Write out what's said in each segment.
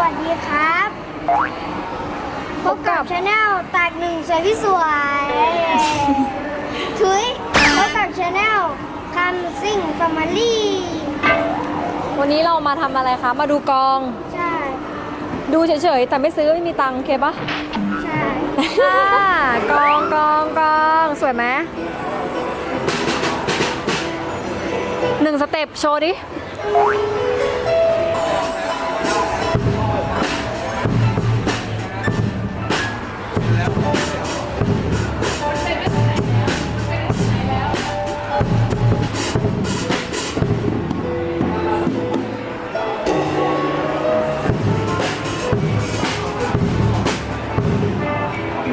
วัสดีครับ พบกับชาแนลตากหนึ่งสวยพี่สวยถุยพบกับชาแนลคันซิ่งฟามิลี่ วันนี้เรามาทำอะไรคะ มาดูกอง ใช่ ดูเฉยๆ แต่ไม่ซื้อไม่มีตังค์โอเคปะใช่ อ่ากองกองกองสวยไหมหนึ่งสเต็ปโชว์ดิ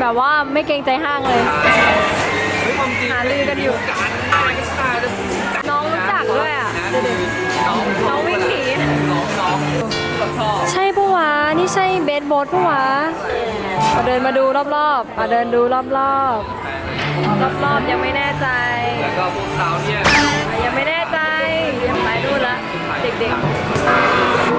แบบว่าไม่เกรงใจห้างเลย หาลือกันอยู่ น้องรู้จักด้วยอะ น้องวิ่งหนีใช่ปะวะ นี่ใช่เบสบอสปะวะมาเดินมาดูรอบๆมาเดินดูรอบๆ รอบๆยังไม่แน่ใจ แล้วก็พวกเขาเนี่ยยังไม่แน่ใจยังไปนู่นละเด็กๆ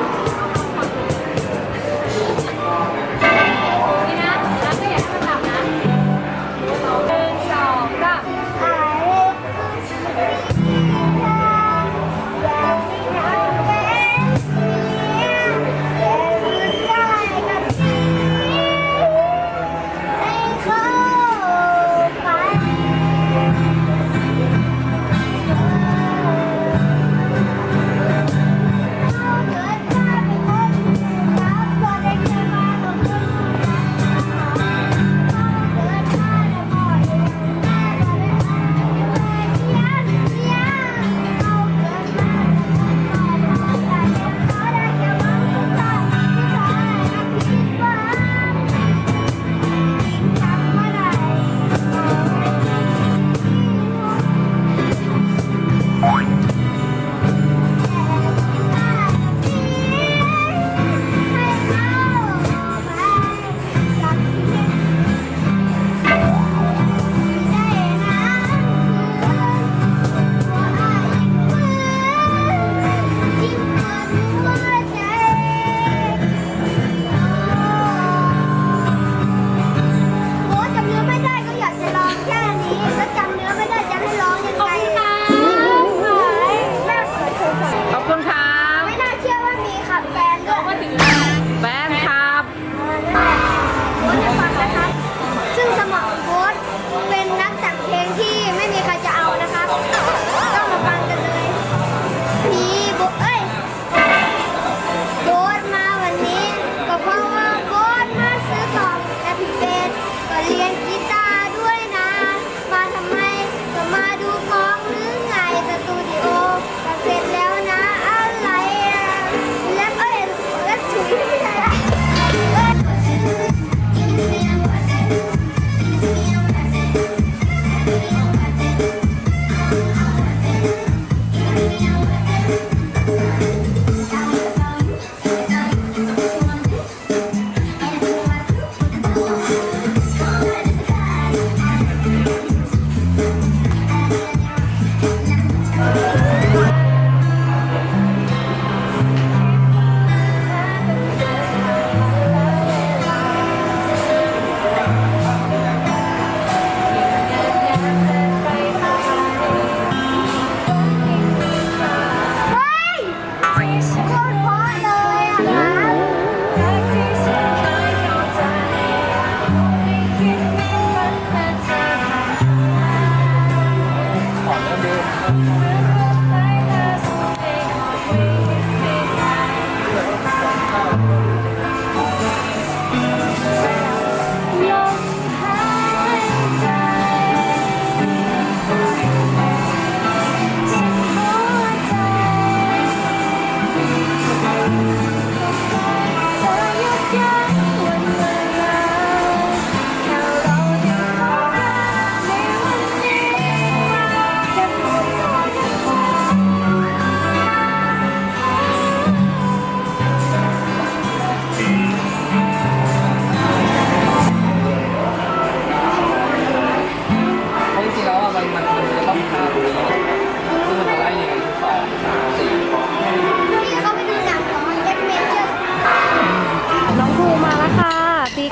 Thank.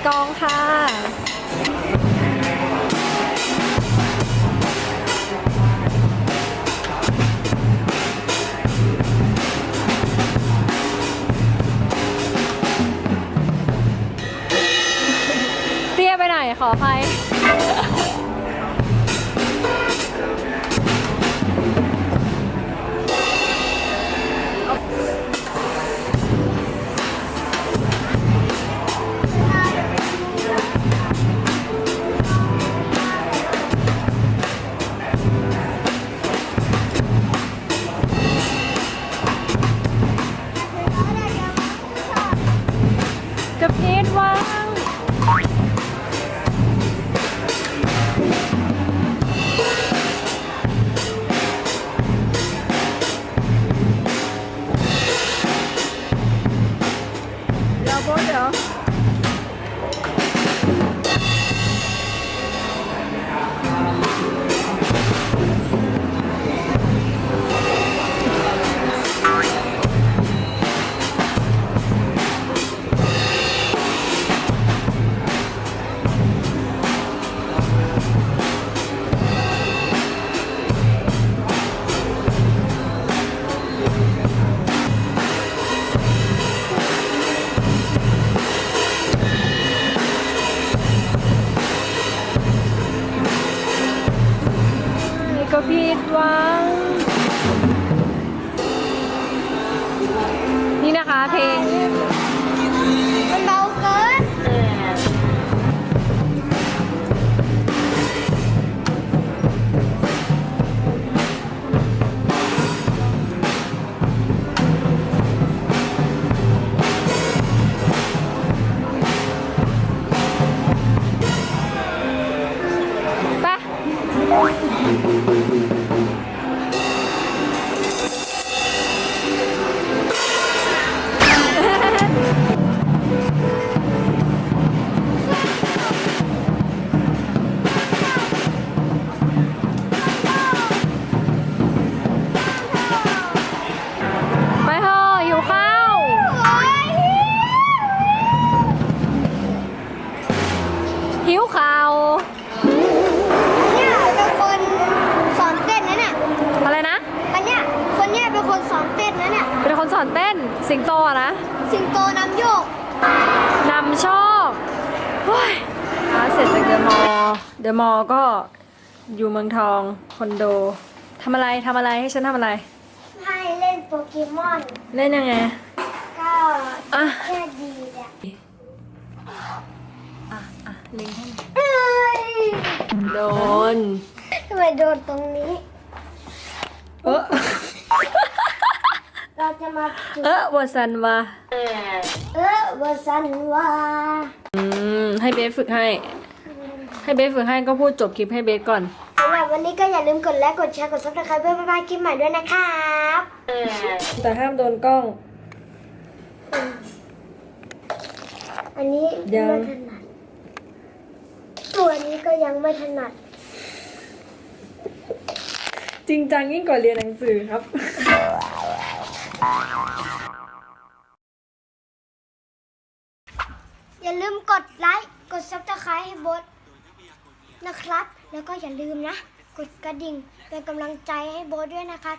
กองค่ะ เตี้ยไปหนขออภัย สิงโตอะนะ สิงโตน้ำโยกนำโชคเฮ้ยหาเสร็จจากเดอะมอลล์เดอะมอลล์ก็อยู่เมืองทองคอนโดทำอะไรทำอะไรให้ฉันทำอะไร ให้เล่นโปเกมอน เล่นยังไง ก็อะ แค่ดีแหละอะ อะเล็งให้หน่อยเอ้ยโดน ทำไมโดนตรงนี้ เออ เราจะมาจุดเออวสันวะเออวาสันวาอืมให้เบสฝึกให้ ให้เบสฝึกให้ก็พูดจบคลิปให้เบสก่อน สำหรับวันนี้ก็อย่าลืมกดไลค์กดแชร์กดซับสไครป์เพื่อไม่พลาดคลิปใหม่ด้วยนะครับแต่ห้ามโดนกล้อง อันนี้ยัง ไม่ถนัดตัวนี้ก็ยังไม่ถนัด จริงจังยิ่งกว่าเรียนหนังสือครับ อย่าลืมกดไลค์ กดซับสไครต์ให้โบทนะครับ แล้วก็อย่าลืมนะ กดกระดิ่งเป็นกำลังใจให้โบทด้วยนะคะ